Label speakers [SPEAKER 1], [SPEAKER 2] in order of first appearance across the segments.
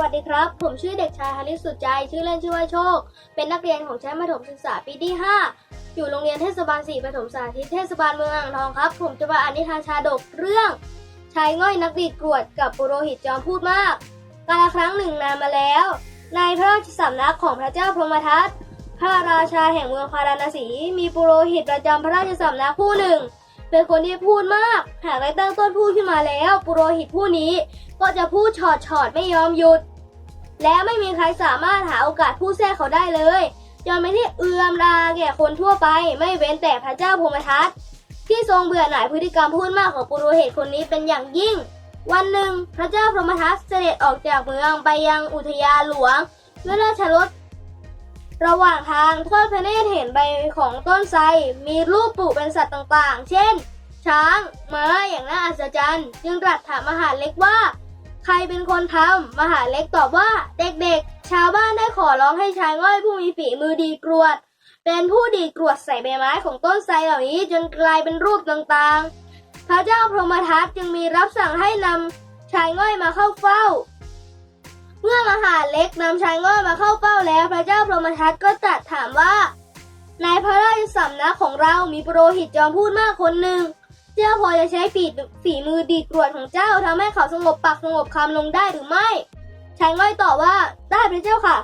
[SPEAKER 1] วัสดีครับ ผมชื่อเด็กชายฮาริสุดใจ ชื่อเล่นชื่อว่าโชค เป็นนักเรียนของชั้นประถมศึกษาปีที่ 5 อยู่โรงเรียนเทศบาล4ประถมสาธิตเทศบาลเมืองอ่างทองครับ ผมจะมาอ่านนิทานชาดกเรื่องชายง่อยนักดีดกรวดกับปุโรหิตจอมพูดมาก กาลครั้งหนึ่งนานมาแล้ว ในพระราชสำนักของพระเจ้าพรหมทัตพระราชาแห่งเมืองพาราณสี มีปุโรหิตประจำพระราชสำนักผู้หนึ่ง เป็นคนที่พูดมาก หากได้ตั้งต้นพูดขึ้นมาแล้ว ปุโรหิตผู้นี้ก็จะพูดชอดชอดไม่ยอมหยุด และไม่มีใครสามารถหาโอกาสพูดแทรกเขาได้เลยจนไม่ที่เอื้อมราแก่คนทั่วไป ไม่เว้นแต่พระเจ้าพรหมทัตที่ทรงเบื่อหน่ายพฤติกรรมพูดมากของปุโรหิตคนนี้เป็นอย่างยิ่ง วันหนึ่งพระเจ้าพรหมทัตเสด็จออกจากเมืองไปยังอุทยานหลวงด้วยราชรถ ระหว่างทางทอดพระเนตรเห็นใบของต้นไทรมีรูปปลูกเป็นสัตว์ต่างๆ เช่น ช้างม้าอย่างน่าอัศจรรย์ จึงตรัสถามมหาเล็กว่า ใครเป็นคนทำมหาเล็กตอบว่าเด็กๆ ชาวบ้านได้ขอร้องให้ชายง่อยผู้มีฝีมือดีกรวด เป็นผู้ดีกรวดใส่ใบไม้ของต้นไทรเหล่านี้จนกลายเป็นรูปต่างๆ พระเจ้าพรหมทัตจึงมีรับสั่งให้นำชายง่อยมาเข้าเฝ้า เมื่อมหาเล็กนำชายง่อยมาเข้าเฝ้าแล้ว พระเจ้าพรหมทัตก็ตรัสถามว่า ในพระราชสำนักของเรามีโปรหิตจอมพูดมากคนหนึ่งเจ้าพอจะใช้ฝีฝีมือดีดกรวดของเจ้าทำให้เขาสงบปากสงบคำลงได้หรือไม่ชายง่อยตอบว่าได้พระเจ้าค่ะ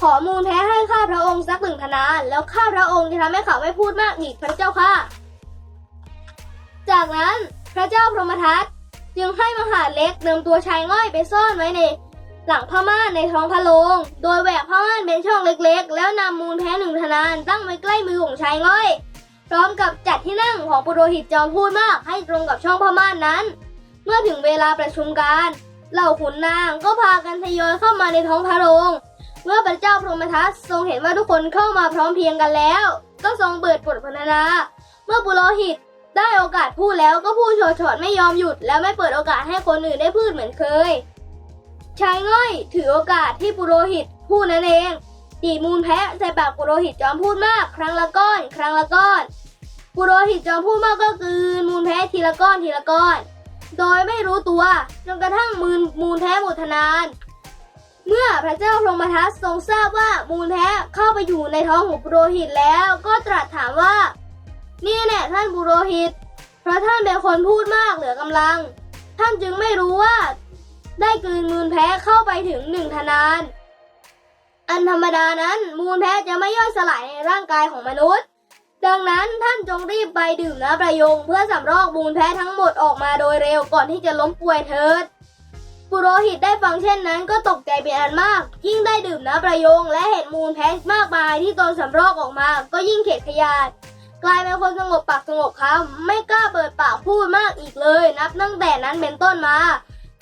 [SPEAKER 1] ขอมูลแพ้ให้ข้าพระองค์สักหนึ่งธนานแล้วข้าพระองค์จะทำให้เขาไม่พูดมากอีกพระเจ้าค่ะ จากนั้นพระเจ้าพรหมทัตจึงให้มหาเล็กนำตัวชายง่อยไปซ่อนไว้ใน หลังผ้าม่านในท้องพระโรงโดยแหวกผ้าม่านเป็นช่องเล็กๆ แล้วนำมูลแพ้หนึ่งธนานตั้งไว้ใกล้มือของชายง่อย พร้อมกับจัดที่นั่งของปุโรหิตจอมพูดมากให้ตรงกับช่องผ้าม่านนั้น เมื่อถึงเวลาประชุมการเหล่าขุนนางก็พากันทยอยเข้ามาในท้องพระโรงเมื่อพระเจ้าพรหมทัตทรงเห็นว่าทุกคนเข้ามาพร้อมเพียงกันแล้ว ก็ทรงเปิดบทพรรณนา เมื่อปุโรหิตได้โอกาสพูดแล้วก็พูดโฉดๆไม่ยอมหยุด และไม่เปิดโอกาสให้คนอื่นได้พูดเหมือนเคย ชายง่อยถือโอกาสที่ปุโรหิตพูดนั่นเองดีมูลแพะใส่ปากปุโรหิตจอมพูดมาก ครั้งละก้อน ครั้งละก้อนปุโรหิตจอมพูดมากก็คือมูลแพะทีละก้อนทีละก้อน โดยไม่รู้ตัวจนกระทั่งมูลมูลแพะหมดทนาน เมื่อพระเจ้าพรหมทัตทรงทราบว่ามูลแพะเข้าไปอยู่ในท้องของปุโรหิตแล้วก็ตรัสถามว่า นี่แหละท่านปุโรหิต เพราะท่านเป็นคนพูดมากเหลือกำลัง ท่านจึงไม่รู้ว่า ได้กลืนมูลแพ้เข้าไปถึงหนึ่งทนาน อันธรรมดานั้นมูลแพ้จะไม่ย่อยสลายในร่างกายของมนุษย์ ดังนั้นท่านจงรีบไปดื่มน้ำประยงเพื่อสำรอกมูลแพ้ทั้งหมดออกมาโดยเร็วก่อนที่จะล้มป่วยเถิดปุโรหิตได้ฟังเช่นนั้นก็ตกใจเป็นอันมาก ยิ่งได้ดื่มน้ำประยงและเห็นมูลแพ้มากมายที่ตนสำรอกออกมา ก็ยิ่งเข็ดขยาดกลายเป็นคนสงบปากสงบคำไม่กล้าเปิดปากพูดมากอีกเลย นับตั้งแต่นั้นเป็นต้นมา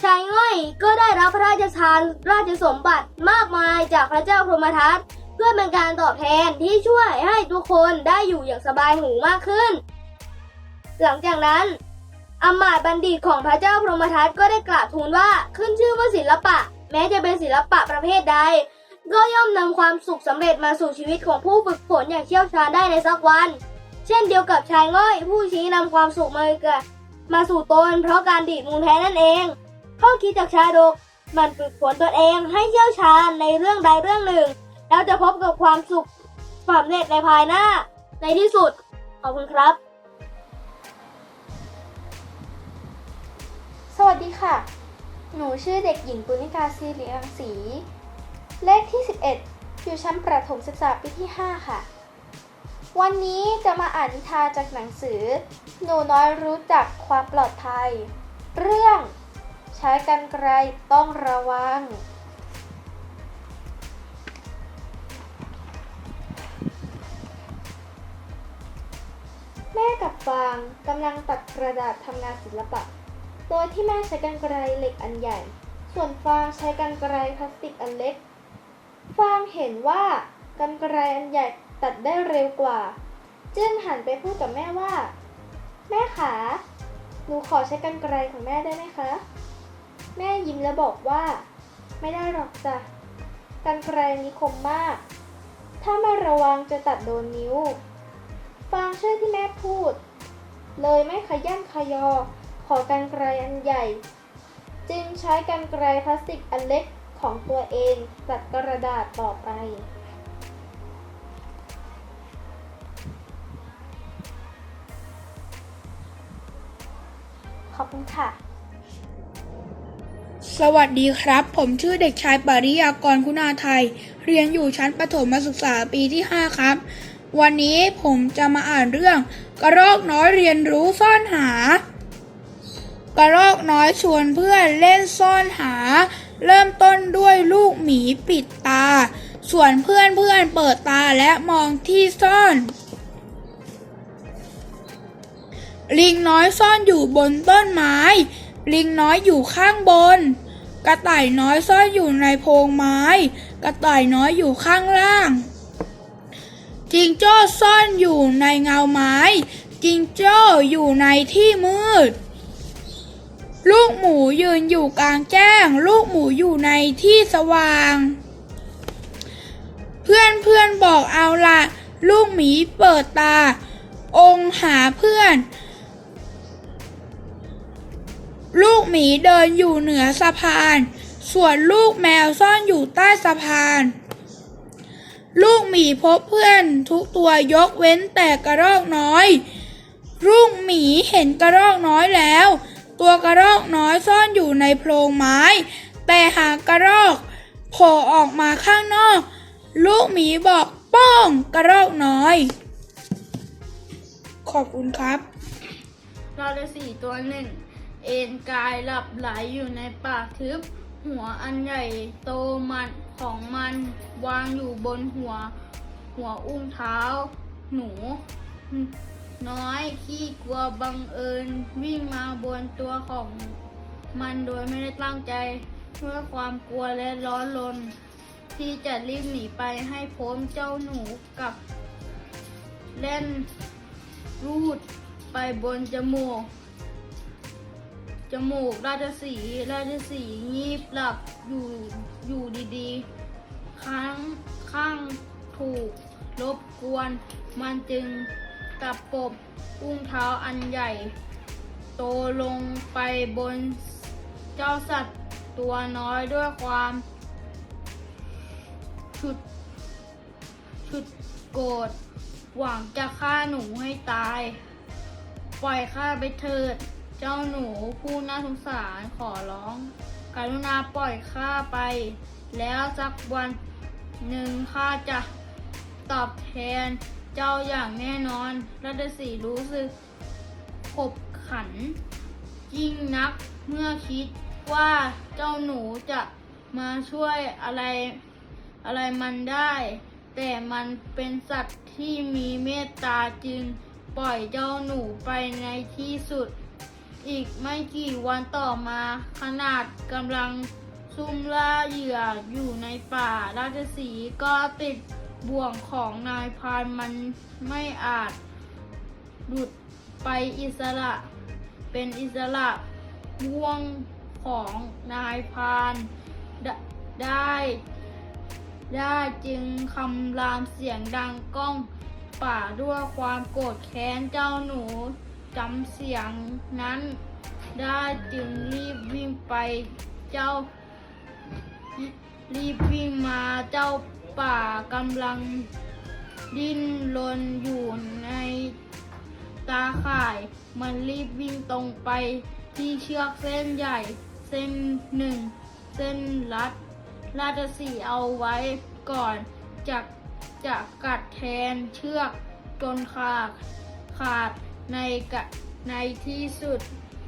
[SPEAKER 1] ชายง่อยก็ได้รับพระราชทานราชสมบัติมากมายจากพระเจ้าพรหมทัตเพื่อเป็นการตอบแทนที่ช่วยให้ทุกคนได้อยู่อย่างสบายหูมากขึ้น หลังจากนั้นอำมาตย์บัณฑิตของพระเจ้าพรหมทัตก็ได้กราบทูลว่าขึ้นชื่อว่าศิลปะ แม้จะเป็นศิลปะประเภทใด ก็ย่อมนำความสุขสำเร็จมาสู่ชีวิตของผู้ฝึกฝนอย่างเชี่ยวชาญได้ในสักวัน เช่นเดียวกับชายง่อยผู้ชี้นำความสุขมาเกิดมาสู่ตนเพราะการดีดมูลแพ้นั่นเอง ข้อคิดจากชาดก มันฝึกฝนตนเองให้เชี่ยวชาญในเรื่องใดเรื่องหนึ่ง แล้วจะพบกับความสุขสำเร็จในภายหน้า ในที่สุด ขอบคุณครับ
[SPEAKER 2] สวัสดีค่ะ หนูชื่อเด็กหญิงปุณิกาศิริรังสี เลขที่ 11 อยู่ชั้นประถมศึกษาปีที่ 5 ค่ะ วันนี้จะมาอ่านนิทานจากหนังสือ หนูน้อยรู้จักความปลอดภัย เรื่อง ใช้กันไกรต้องระวัง แม่กับฟางกำลังตัดกระดาษทำงานศิลปะ โดยที่แม่ใช้กรรไกรเหล็กอันใหญ่ ส่วนฟางใช้กรรไกรพลาสติกอันเล็ก ฟางเห็นว่ากรรไกรอันใหญ่ตัดได้เร็วกว่า จึงหันไปพูดกับแม่ว่า แม่ขา หนูขอใช้กรรไกรของแม่ได้ไหมคะ แม่ยิ้มแล้วบอกว่า ไม่ได้หรอกจ้ะกรรไกรนี้คมมาก ถ้าไม่ระวังจะตัดโดนนิ้ว ฟางเชื่อที่แม่พูด เลยไม่ขยันขยอ ขอกันไกรอันใหญ่ จึงใช้กันไกรพลาสติกอันเล็กของตัวเองจัดกระดาษต่อไปขอบคุณค่ะ
[SPEAKER 3] สวัสดีครับ ผมชื่อเด็กชายปริยากรคุณาไทย เรียนอยู่ชั้นประถมศึกษาปีที่ 5 ครับ วันนี้ผมจะมาอ่านเรื่อง กระรอกน้อยเรียนรู้ซ่อนหา กระรอกน้อยชวนเพื่อนเล่นซ่อนหา เริ่มต้นด้วยลูกหมีปิดตา ส่วนเพื่อนเพื่อนเปิดตาและมองที่ซ่อน ลิงน้อยซ่อนอยู่บนต้นไม้ลิงน้อยอยู่ข้างบน กระต่ายน้อยซ่อนอยู่ในโพรงไม้ กระต่ายน้อยอยู่ข้างล่าง จิงโจ้ซ่อนอยู่ในเงาไม้ จิงโจ้อยู่ในที่มืด ลูกหมูยืนอยู่กลางแจ้ง ลูกหมูอยู่ในที่สว่าง เพื่อนเพื่อนบอกเอาละลูกหมีเปิดตา องหาเพื่อน ลูกหมีเดินอยู่เหนือสะพาน ส่วนลูกแมวซ่อนอยู่ใต้สะพาน ลูกหมีพบเพื่อนทุกตัวยกเว้นแต่กระรอกน้อย ลูกหมีเห็นกระรอกน้อยแล้ว ตัวกระรอกน้อยซ่อนอยู่ในโพรงไม้ แต่หากกระรอกโผล่ออกมาข้างนอก ลูกหมีบอกป้องกระรอกน้อย ขอบคุณครับ
[SPEAKER 4] เราได้สี่ตัวหนึ่ง เอ็นกายหลับไหลอยู่ในป่าทึบ หัวอันใหญ่โตมันของมันวางอยู่บนหัว หัวอุ้งเท้า หนู น้อยขี้กลัวบังเอิญวิ่งมาบนตัวของมันโดยไม่ได้ตั้งใจเพื่อความกลัวและร้อนรนที่จะรีบหนีไปให้พ้นเจ้าหนูกับ เล่นรูดไปบนจมูก จมูกราชสีราชสีงีบหลับอยู่อยู่ดีๆค้างข้างถูกรบกวน มันจึงตะปบอุ้งเท้าอันใหญ่ โตลงไปบนเจ้าสัตว์ตัวน้อยด้วยความฉุดฉุดโกรธหวังจะฆ่าหนูให้ตาย ปล่อยข้าไปเถิด เจ้าหนูผู้น่าสงสารขอร้อง กรุณาปล่อยข้าไป แล้วสักวันหนึ่งข้าจะตอบแทนเจ้าอย่างแน่นอนรัตสีรู้สึกขบขัน ยิ่งนักเมื่อคิดว่าเจ้าหนูจะมาช่วยอะไรอะไรมันได้ แต่มันเป็นสัตว์ที่มีเมตตาจึงปล่อยเจ้าหนูไปในที่สุด อีกไม่กี่วันต่อมา ขนาดกำลังซุ่มล่าเหยื่ออยู่ในป่าราชสีก็ติดบ่วงของนายพานมันไม่อาจหลุดไปอิสระ เป็นอิสระบ่วงของนายพานได้ ได้จึงคำรามเสียงดังก้องป่าด้วยความโกรธแค้นเจ้าหนู จำเสียงนั้นได้จึงรีบวิ่งไปเจ้า รีบวิ่งมาเจ้าป่ากำลัง ดิ้นรนอยู่ในตาข่าย มันรีบวิ่งตรงไปที่เชือกเส้นใหญ่ เส้นหนึ่ง เส้นรัด ราชสีเอาไว้ก่อนจากจะกัดแทนเชือกจนขาดขาด ในกะในที่สุด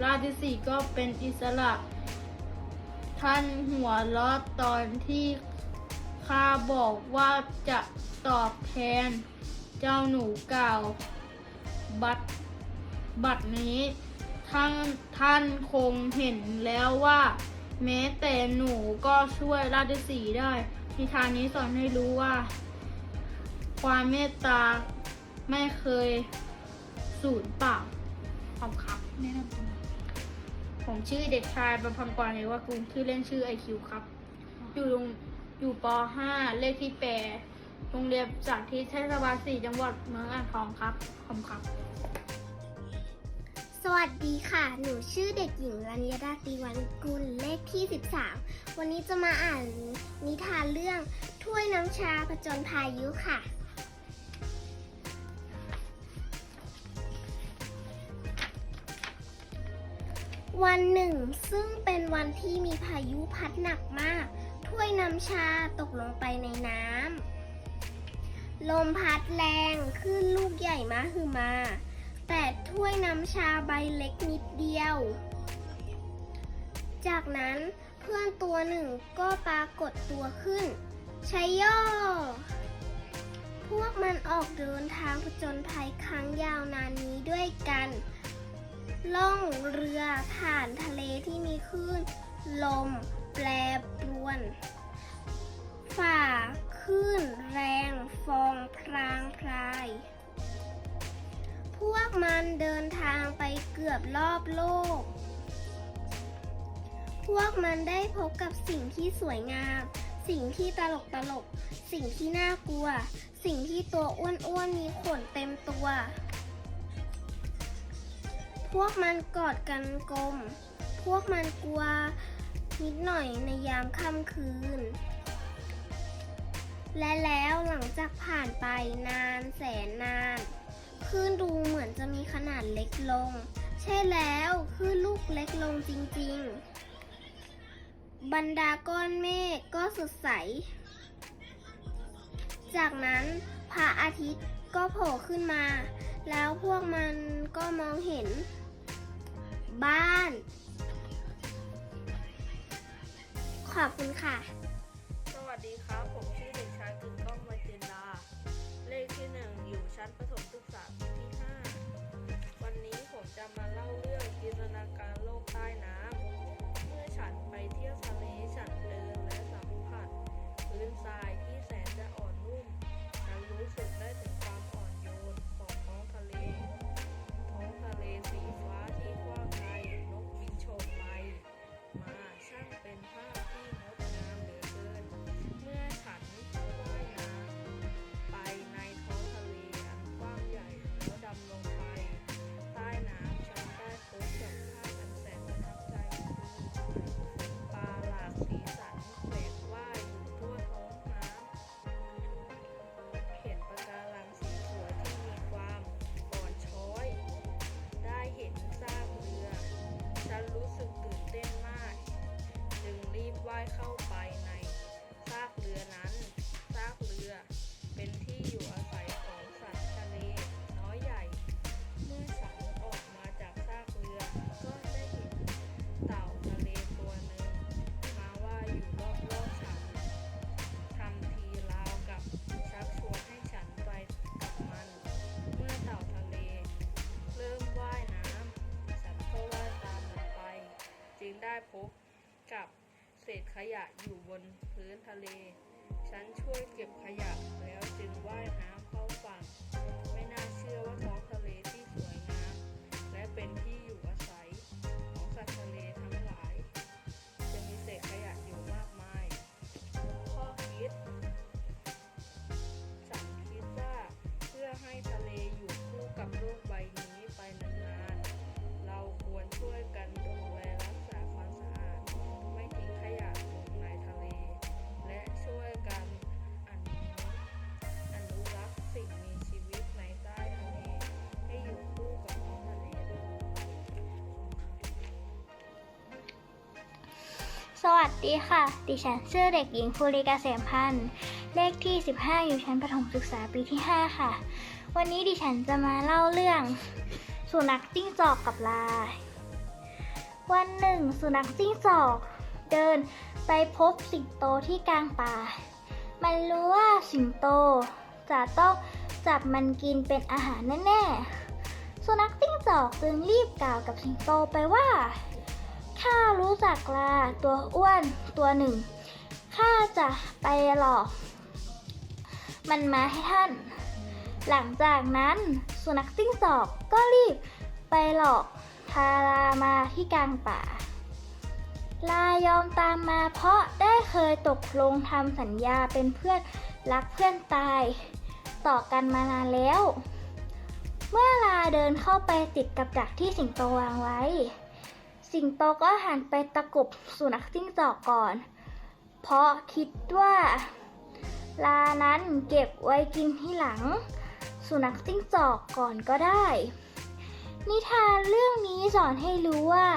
[SPEAKER 4] ราชสีห์ก็เป็นอิสระ ท่านหัวเรอดตอนที่ข้าบอกว่าจะตอบแทน เจ้าหนูกล่าวบัตรบัตรนี้ท่านท่านคงเห็นแล้วว่า แม้แต่หนูก็ช่วยราชสีได้นิทานนี้สอนให้รู้ว่า ความเมตตาไม่เคย สูญเปล่าขอบครับแนะนำตัวผมชื่อเด็กชายประพังกรเอวากุลชื่อเล่นชื่อไอคิวครับ อยู่โรงอยู่ป .5 เลขที่แปดโรงเรียนจากที่เทศบาล4จังหวัดเมืองอ่างทองครับขอบคุณครับ
[SPEAKER 5] สวัสดีค่ะ หนูชื่อเด็กหญิงรัญญาดาตีวันกุลเลขที่ 13 วันนี้จะมาอ่านนิทานเรื่องถ้วยน้ำชาผจญพายุค่ะ วันหนึ่ง ซึ่งเป็นวันที่มีพายุพัดหนักมาก ถ้วยน้ำชาตกลงไปในน้ำ ลมพัดแรงขึ้นลูกใหญ่มาคือมา แต่ถ้วยน้ำชาใบเล็กนิดเดียว จากนั้นเพื่อนตัวหนึ่งก็ปรากฏตัวขึ้นชัยโยพวกมันออกเดินทางผจญภัยครั้งยาวนานนี้ด้วยกัน ล่องเรือผ่านทะเลที่มีคลื่นลมแปรปรวน ฝ่าคลื่นแรงฟองพรางพราย พวกมันเดินทางไปเกือบรอบโลก พวกมันได้พบกับสิ่งที่สวยงาม สิ่งที่ตลกตลก สิ่งที่น่ากลัว สิ่งที่ตัวอ้วนๆมีขนเต็มตัว พวกมันกอดกันกลม พวกมันกลัวนิดหน่อยในยามค่ำคืน และแล้วหลังจากผ่านไปนานแสนนานคลื่นดูเหมือนจะมีขนาดเล็กลง ใช่แล้วคลื่นลูกเล็กลงจริงๆ บรรดาก้อนเมฆก็สดใส จากนั้นพระอาทิตย์ก็โผล่ขึ้นมา แล้วพวกมันก็มองเห็น บ้าน ขอบคุณค่ะ
[SPEAKER 6] สวัสดีครับ ผมชื่อเด็กชายกึ่งก้องวัยเจนดา เลขที่หนึ่งอยู่ชั้นประถมศึกษาปีที่ห้าวันนี้ผมจะมาเล่าเรื่องจินตนาการโลกใต้น้ำเมื่อฉันไปเที่ยวทะเลฉันเดินและสัมผัสพื้นทรายที่แสนจะอ่อนนุ่มฉันรู้สึกได้ถึงความอ่อนโยนของท้องทะเลท้องทะเลสีฟ้า ยะอยู่บนพื้นทะเล ฉันช่วยเก็บขยะแล้วจึงว่ายน้ำ สวัสดีค่ะ ดิ
[SPEAKER 5] ฉันชื่อเด็กหญิงภูริกเกษมพันธ์ เลขที่ 15 อยู่ชั้นประถมศึกษาปีที่ 5 ค่ะ วันนี้ดิฉันจะมาเล่าเรื่อง สุนัขจิ้งจอกกับลา วันหนึ่ง สุนัขจิ้งจอก เดินไปพบสิงโตที่กลางป่า มันรู้ว่าสิงโต จะต้องจับมันกินเป็นอาหารแน่ๆ สุนัขจิ้งจอกจึงรีบกล่าวกับสิงโตไปว่า ข้ารู้จักลาตัวอ้วนตัวหนึ่ง ข้าจะไปหลอก มันมาให้ท่าน หลังจากนั้นสุนัขจิ้งจอกก็รีบไปหลอกทารามาที่กลางป่า ลายอมตามมาเพราะได้เคยตกลงทำสัญญาเป็นเพื่อนรักเพื่อนตาย ต่อกันมานานแล้ว เมื่อลา
[SPEAKER 7] เดินเข้าไปติดกับดักที่สิงโตวางไว้ สิงโตก็หันไปตะกุบสุนัขจิ้งจอกก่อน เพราะคิดว่าลานั้นเก็บไว้กินที่หลัง สุนัขจิ้งจอกก่อนก็ได้ นิทานเรื่องนี้สอนให้รู้ว่า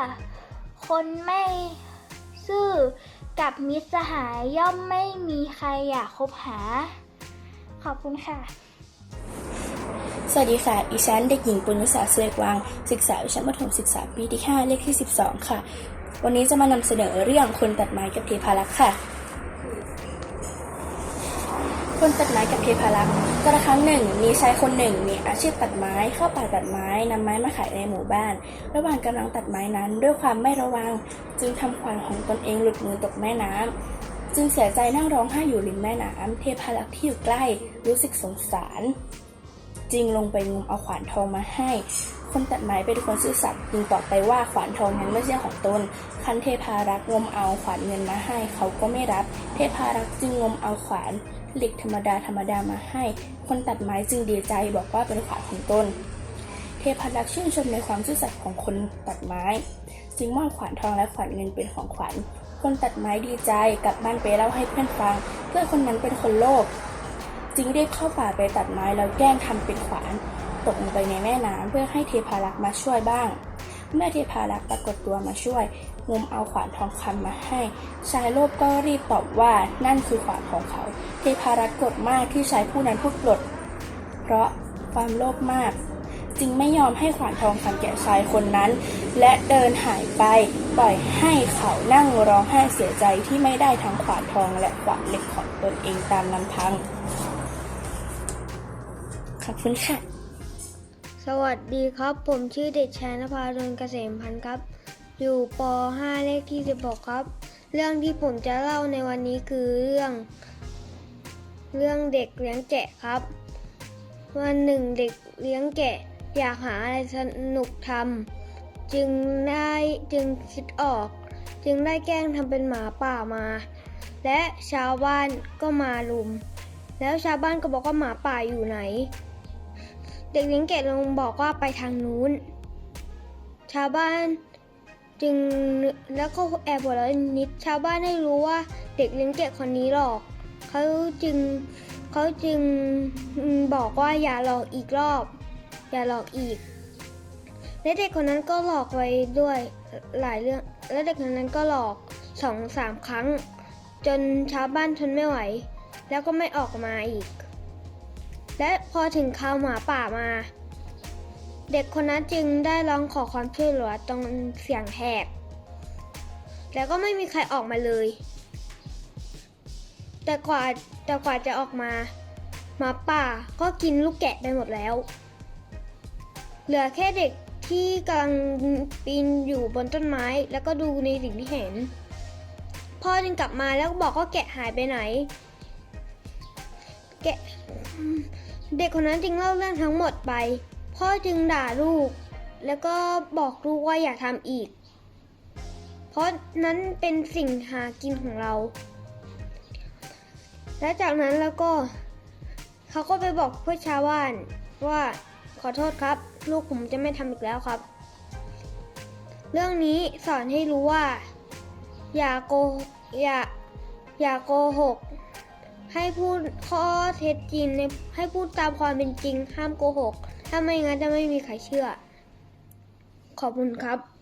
[SPEAKER 7] คนไม่ซื่อกับมิตรสหายย่อมไม่มีใครอยากคบหา ขอบคุณค่ะ
[SPEAKER 8] สวัสดีค่ะดิฉันเด็กหญิงปุณณสาเสกวัง ศึกษาวิชามัธยมศึกษาปีที่ 5 เลขที่ 12 ค่ะ วันนี้จะมานำเสนอเรื่องคนตัดไม้กับเทพารักษ์ค่ะ คนตัดไม้กับเทพารักษ์กระครั้งหนึ่ง มีชายคนหนึ่ง มีอาชีพตัดไม้ เข้าป่าตัดไม้นำไม้มาขายในหมู่บ้าน ระหว่างกำลังตัดไม้นั้น ด้วยความไม่ระวัง จึงทำขวานของตนเองหลุดมือตกแม่น้ำจึงเสียใจนั่งร้องไห้อยู่ริมแม่น้ำเทพารักษ์ที่อยู่ใกล้รู้สึกสงสาร จึงลงไปงมเอาขวานทองมาให้ คนตัดไม้เป็นคนซื่อสัตย์จึงตอบไปว่าขวานทองนั้นไม่ใช่ของตน คันเทพารักษ์งมเอาขวานเงินมาให้ เขาก็ไม่รับ เทพารักษ์จึงงมเอาขวานเหล็กธรรมดาธรรมดามาให้ คนตัดไม้จึงดีใจบอกว่าเป็นขวานของตน เทพารักษ์ชื่นชมในความซื่อสัตย์ของคนตัดไม้ จึงมอบขวานทองและขวานเงินเป็นของขวัญคนตัดไม้ดีใจกลับบ้านไปเล่าให้เพื่อนฟัง เพื่อนคนนั้นเป็นคนโลภ จึงรีบเข้าป่าไปตัดไม้แล้วแกล้งทำเป็นขวาน ตกลงไปในแม่น้ำเพื่อให้เทพารักษ์มาช่วยบ้าง เมื่อเทพารักษ์ปรากฏตัวมาช่วยงมเอาขวานทองคำมาให้ ชายโลภก็รีบตอบว่านั่นคือขวานของเขา เทพารักษ์โกรธมากที่ชายผู้นั้นพูดปลดเพราะความโลภมาก จึงไม่ยอมให้ขวานทองคำแก่ชายคนนั้น และเดินหายไปปล่อยให้เขานั่งร้องไห้เสียใจที่ไม่ได้ทั้งขวานทองและขวานเหล็กของตนเองตามลำพัง ขอบคุณค่ะ
[SPEAKER 9] สวัสดีครับ ผมชื่อเด็กชายนภาดลเกษมพันธ์ครับ อยู่ป .5 เลขที่16ครับ เรื่องที่ผมจะเล่าในวันนี้คือเรื่อง เรื่องเด็กเลี้ยงแกะครับ วันหนึ่งเด็กเลี้ยงแกะอยากหาอะไรสนุกทำจึงได้จึงคิดออก จึงได้แกล้งทำเป็นหมาป่ามา และชาวบ้านก็มาลุม แล้วชาวบ้านก็บอกว่าหมาป่าอยู่ไหน เด็กเลี้ยงแกะลงบอกว่าไปทางนู้น ชาวบ้านจึงแล้วก็แอบหัวเราะนิดชาวบ้านได้รู้ว่าเด็กเลี้ยงแกะคนนี้หลอกเขาจึงเขาจึงบอกว่าอย่าหลอกอีกรอบ อย่าหลอกอีก และเด็กคนนั้นก็หลอกไว้ด้วยหลายเรื่อง และเด็กคนนั้นก็หลอกสองสามครั้ง จนชาวบ้านทนไม่ไหว แล้วก็ไม่ออกมาอีก และพอถึงคราวหมาป่ามา เด็กคนนั้นจึงได้ร้องขอความช่วยเหลือตรงเสียงแหบแล้วก็ไม่มีใครออกมาเลย แต่กว่าแต่กว่าจะออกมาหมาป่าก็กินลูกแกะไปหมดแล้ว เหลือแค่เด็กที่กำลังปีนอยู่บนต้นไม้ แล้วก็ดูในสิ่งที่เห็น พ่อจึงกลับมาแล้วบอกว่าแกะหายไปไหน แกะ เด็กคนนั้นจึงเล่าเรื่องทั้งหมดไป พ่อจึงด่าลูก แล้วก็บอกลูกว่าอย่าทำอีก เพราะนั้นเป็นสิ่งหากินของเรา และจากนั้นแล้วก็ เขาก็ไปบอกเพื่อนชาวบ้านว่าขอโทษครับ ลูกผมจะไม่ทำอีกแล้วครับ เรื่องนี้สอนให้รู้ว่า อย่าโกอย่าอย่าโกหก ให้พูดข้อเท็จจริงในให้พูดตามความเป็นจริงห้ามโกหก ถ้าไม่งั้นจะไม่มีใครเชื่อ ขอบคุณครับ